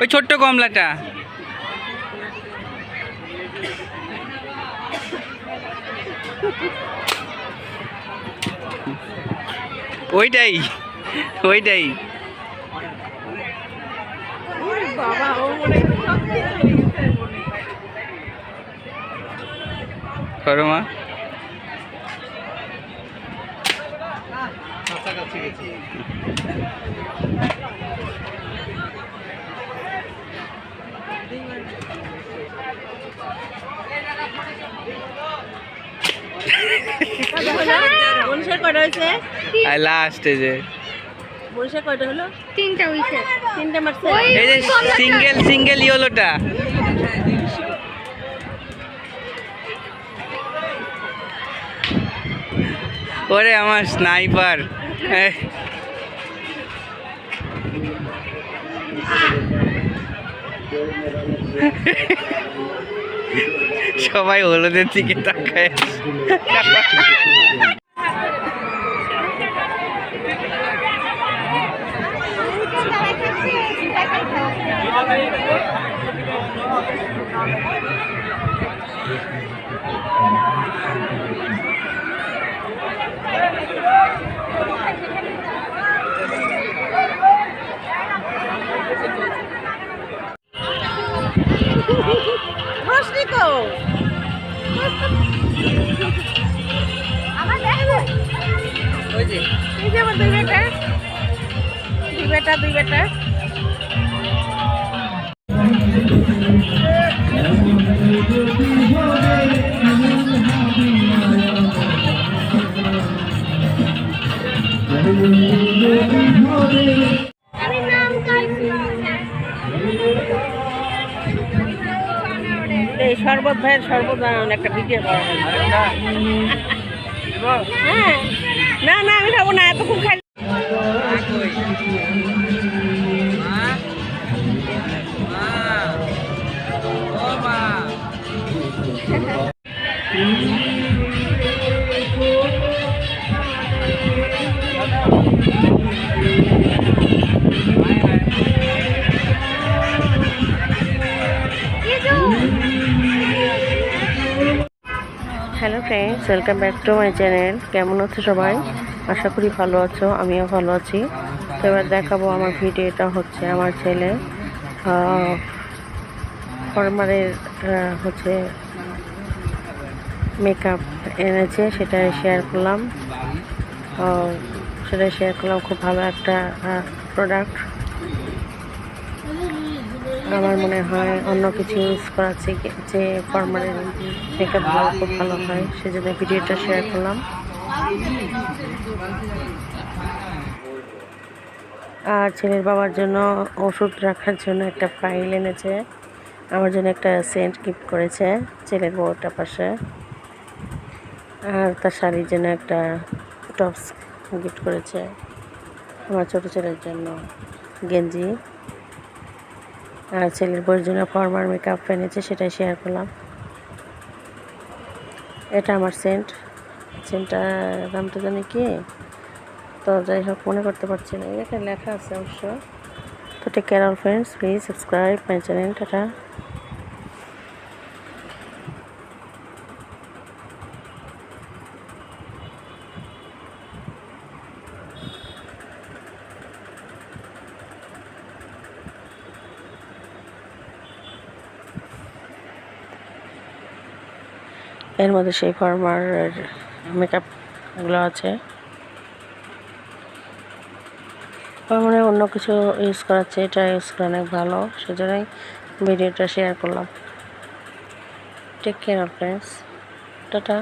ওই ছোট্ট কমলাটা। ওইটাই ওইটাই। বাবা ও মনে করো মা। মনীষার কয়টা হয়েছে? আর লাস্ট এই যে। মনীষার কয়টা হলো? তিনটা উইকেট তিনটে মারছে? এই যে সিঙ্গেল সিঙ্গেল ইয়েলোটা ওরে আমার স্নাইপার সবাই হলুদের দিকে তাকায় রোশনি কো দুই বেটা। দুই বেটা দুই বেটা। এই শরবত ভাইয়ের শরবত বানানো একটা ভিডিও করা হ্যাঁ। না না আমি খাব না এতক্ষণ খাই hello friends welcome back to my channel কেমন আছো সবাই? আশা করি ভালো আছো, আমিও ভালো আছি। তো এবার দেখাবো আমার ভিডিওটা হচ্ছে আমার ছেলে। ফরমারের হচ্ছে মেকআপ এনেছে সেটা শেয়ার করলাম। সেটা শেয়ার করলাম, খুব ভালো একটা প্রোডাক্ট আমার মনে হয় অন্য কিছু ইউজ করার যে ফর্মালের মেকআপগুলো খুব ভালো হয়, সেজন্য ভিডিওটা শেয়ার করলাম। আর ছেলের বাবার জন্য ওষুধ রাখার জন্য একটা ফাইল এনেছে। আমার জন্য একটা সেন্ট গিফট করেছে ছেলের বউটা পাশে। আর তার শাড়ির জন্য একটা টপস গিফট করেছে। আমার ছোটো ছেলের জন্য গেঞ্জি। আর ছেলের বউয়ের জন্য ফর্মার মেকআপ এনেছে, সেটাই শেয়ার করলাম। এটা আমার সেন্ট সেন্টটার দামটা জানি কি? তো যাই হোক, মনে করতে পারছি না। এখানে লেখা আছে অবশ্য। তো take care all friends please subscribe my channel tata. এর মধ্যে সেই ফার্মার মেকআপগুলো আছে। মানে অন্য কিছু ইউজ করাচ্ছে, এটা ইউজ করে অনেক ভালো, সেজন্যই ভিডিওটা শেয়ার করলাম। Take care friends tata